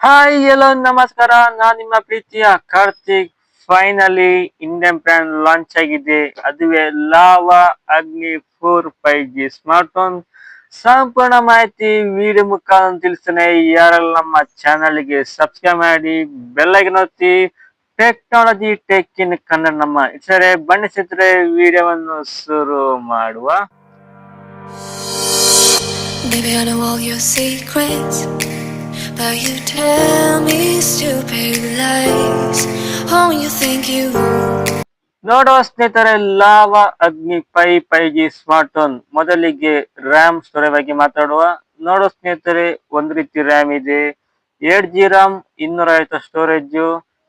Hi ಎಲ್ಲೋ ನಮಸ್ಕಾರ. ನಾನ್ ನಿಮ್ಮ ಪ್ರೀತಿಯ Karthik. Finally Indian brand launch ಆಗಿದೆ. ಅದುವೇ Lava Agni four five G smart phone ಸಂಪೂರ್ಣ ಮಾಹಿತಿ ವಿಡಿಯೋ ಮುಖಾಂತರ ತಿಳಿಸ್ತೇನೆ. ಯಾರೆಲ್ಲ ನಮ್ಮ ಚಾನೆಲ್ಗೆ ಸಬ್ಸ್ಕ್ರೈಬ್ ಮಾಡಿ ಬೆಲ್ಲೈಗೆ ಒತ್ತಿ ಟೆಕ್ನಾಲಜಿ ಟೆಕ್ ಇನ್ ಕನ್ನಡ ನಮ್ಮ ಇತರೆ ಬಣ್ಣಿಸಿದ್ರೆ ವಿಡಿಯೋವನ್ನು ಶುರು ಮಾಡುವ. Baby, I know all your secrets, but you tell me stupid lies. Oh, you think you ನೋಡುವ ಸ್ನೇಹಿತರೆ Lava Agni five five G smart phone ಮೊದಲಿಗೆ ರ್ಯಾಮ್ ಸ್ಟೋರೇಜ್ ಬಗ್ಗೆ ಮಾತಾಡುವ. ನೋಡುವ ಸ್ನೇಹಿತರೆ ಒಂದ್ ರೀತಿ ರ್ಯಾಮ್ ಇದೆ. ಏಟ್ ಜಿ ರ್ಯಾಮ್ ಇನ್ನೂರ ಐವತ್ತು storage.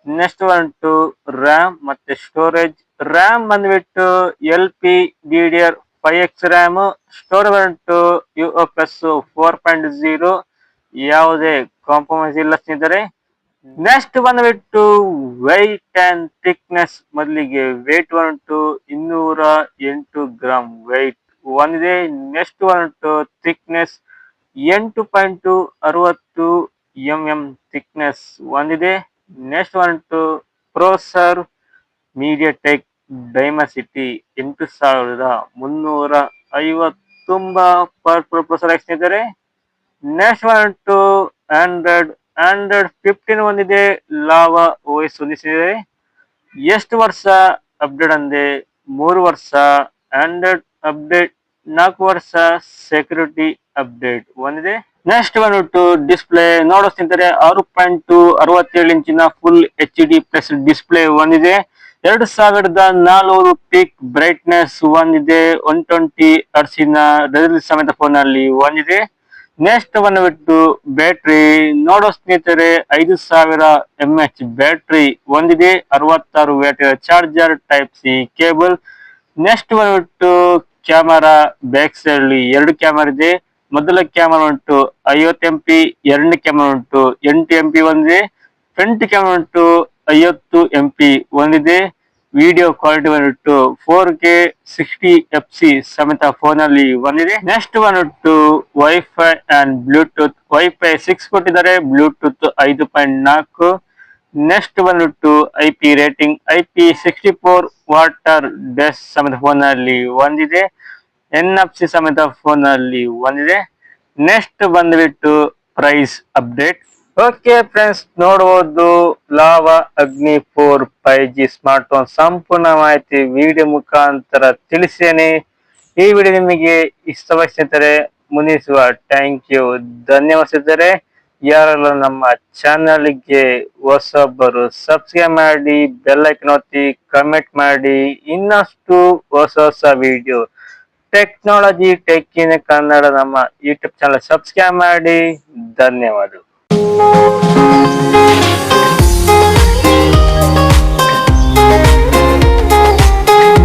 Next one two RAM ಮತ್ತೆ ಸ್ಟೋರೇಜ್. ರ್ಯಾಮ್ ಬಂದ್ಬಿಟ್ಟು L P D R five X RAM. Storage ಬಂದ್ಬಿಟ್ಟು U F S four point zero ಯಾವುದೇ ಕಾಂಪ್ರಮೈಸ್ ಇಲ್ಲ ಸ್ನೇಹಿತರೆ ನೆಕ್ಸ್ಟ್ ಬಂದ್ಬಿಟ್ಟು ವೈಟ್ ಅಂಡ್ ಥಿಕ್ನೆಸ್ ಮೊದಲಿಗೆ ವೇಟ್ ಬಂದ್ಬಿಟ್ಟು ಇನ್ನೂರ ಎಂಟು ಗ್ರಾಮ್ ವೈಟ್ ಒಂದಿದೆ ನೆಕ್ಸ್ಟ್ ಬಂದ್ಬಿಟ್ಟು ಥಿಕ್ನೆಸ್ ಎಂಟು ಪಾಯಿಂಟ್ ಅರವತ್ತು ಎಂ ಎಂ ಥಿಕ್ನೆಸ್ ಒಂದಿದೆ ನೆಕ್ಸ್ಟ್ ಬಂದ್ಬಿಟ್ಟು ಪ್ರೋಸರ್ ಮೀಡಿಯಾಟೆಕ್ ಡೈಮಸಿಟಿ ಎಂಟು ಸಾವಿರದ ಮುನ್ನೂರ ಐವತ್ತೊಂಬ ಪರ್ ಪ್ರೊಸೆಸರ್ ಸ್ನೇಹಿತರೆ next to Android Android fifteen ಒಂದಿದೆ ಲಾವಾ ಓಎಸ್ ಹೊಂದಿಸಿದೆ ಎಷ್ಟು ವರ್ಷ ಅಪ್ಡೇಟ್ ಅಂದೆ? ಮೂರು ವರ್ಷ ಆಂಡ್ರಾಯ್ಡ್ ಅಪ್ಡೇಟ್ ನಾಲ್ಕು ವರ್ಷ ಸೆಕ್ಯೂರಿಟಿ ಅಪ್ಡೇಟ್ ಒಂದಿದೆ ನೆಕ್ಸ್ಟ್ ಬಂದ್ಬಿಟ್ಟು ಡಿಸ್ಪ್ಲೇ ನೋಡೋ ಸ್ನೇಹಿತರೆ ಆರು ಪಾಯಿಂಟ್ ಟು ಅರವತ್ತೇಳು ಇಂಚಿನ full H D plus display ಒಂದಿದೆ ಎರಡು ಸಾವಿರದ ನಾಲ್ನೂರು ಪಿಕ್ ಬ್ರೈಟ್ನೆಸ್ ಒಂದಿದೆ ಒನ್ ಟ್ವೆಂಟಿ ಅರ್ಸಿನ ಸಮೇತ ಫೋನ್ ಅಲ್ಲಿ ಒಂದಿದೆ ನೆಕ್ಸ್ಟ್ ಬಿಟ್ಟು ಬ್ಯಾಟ್ರಿ ನೋಡೋ ಸ್ನೇಹಿತರೆ, ಐದು ಸಾವಿರ ಎಂ ಎಚ್ ಬ್ಯಾಟ್ರಿ ಒಂದಿದೆ ಅರವತ್ತಾರು watt charger type C cable next ಬಂದ್ಬಿಟ್ಟು ಕ್ಯಾಮರಾ ಬ್ಯಾಕ್ ಸೈಡ್ ಅಲ್ಲಿ ಎರಡು ಕ್ಯಾಮರಾ ಇದೆ. ಮೊದಲ ಕ್ಯಾಮರಾ ಉಂಟು ಐವತ್ತು ಎಂ ಪಿ ಎರಡನೇ ಕ್ಯಾಮರಾ ಉಂಟು ಎಂಟು ಎಂ ಪಿ ಒಂದಿದೆ. ಫ್ರಂಟ್ ಕ್ಯಾಮರಾ ಉಂಟು ಐವತ್ತು ಎಂ ಪಿ ಒಂದಿದೆ. ವಿಡಿಯೋ ಕ್ವಾಲಿಟಿ ಬಂದ್ಬಿಟ್ಟು four K sixty F C ಸಮೇತ ಫೋನ್ ಅಲ್ಲಿ ಬಂದಿದೆ ನೆಕ್ಸ್ಟ್ ಬಂದ್ಬಿಟ್ಟು wifi and Bluetooth wifi six ಕೊಟ್ಟಿದ್ದಾರೆ ಬ್ಲೂಟೂತ್ ಐದು ಪಾಯಿಂಟ್ ನಾಲ್ಕು. ನೆಕ್ಸ್ಟ್ ಬಂದ್ಬಿಟ್ಟು I P rating I P sixty four water ಡೆಸ್ ಸಮೇತ ಫೋನ್ ಅಲ್ಲಿ ಒಂದಿದೆ ಎನ್ ಎಫ್ ಸಿ ಸಮೇತ ಫೋನ್ ಅಲ್ಲಿ ಒಂದಿದೆ ನೆಕ್ಸ್ಟ್ ಬಂದ್ಬಿಟ್ಟು ಪ್ರೈಸ್ ಅಪ್ಡೇಟ್ ಓಕೆ ಫ್ರೆಂಡ್ಸ್ ನೋಡಬಹುದು Lava Agni four five G smart phone ಸಂಪೂರ್ಣ ಮಾಹಿತಿ ವಿಡಿಯೋ ಮುಖಾಂತರ ತಿಳಿಸೇನೆ. ಈ ವಿಡಿಯೋ ನಿಮಗೆ ಇಷ್ಟವಾಗಿದ್ದರೆ ಮುನಿಸುವ ಥ್ಯಾಂಕ್ ಯು ಧನ್ಯವಾದಿದ್ದರೆ ಯಾರೆಲ್ಲ ನಮ್ಮ ಚಾನಲ್ಗೆ ಹೊಸೊಬ್ಬರು ಸಬ್ಸ್ಕ್ರೈಬ್ ಮಾಡಿ ಬೆಲ್ ಐಕನ್ ಒತ್ತಿ ಕಮೆಂಟ್ ಮಾಡಿ, ಇನ್ನಷ್ಟು ಹೊಸ ಹೊಸ ವಿಡಿಯೋ ಟೆಕ್ನಾಲಜಿ ಟೆಕ್ಕಿನ ಕನ್ನಡ ನಮ್ಮ ಯೂಟ್ಯೂಬ್ ಚಾನಲ್ ಸಬ್ಸ್ಕ್ರೈಬ್ ಮಾಡಿ. ಧನ್ಯವಾದಗಳು. thank you.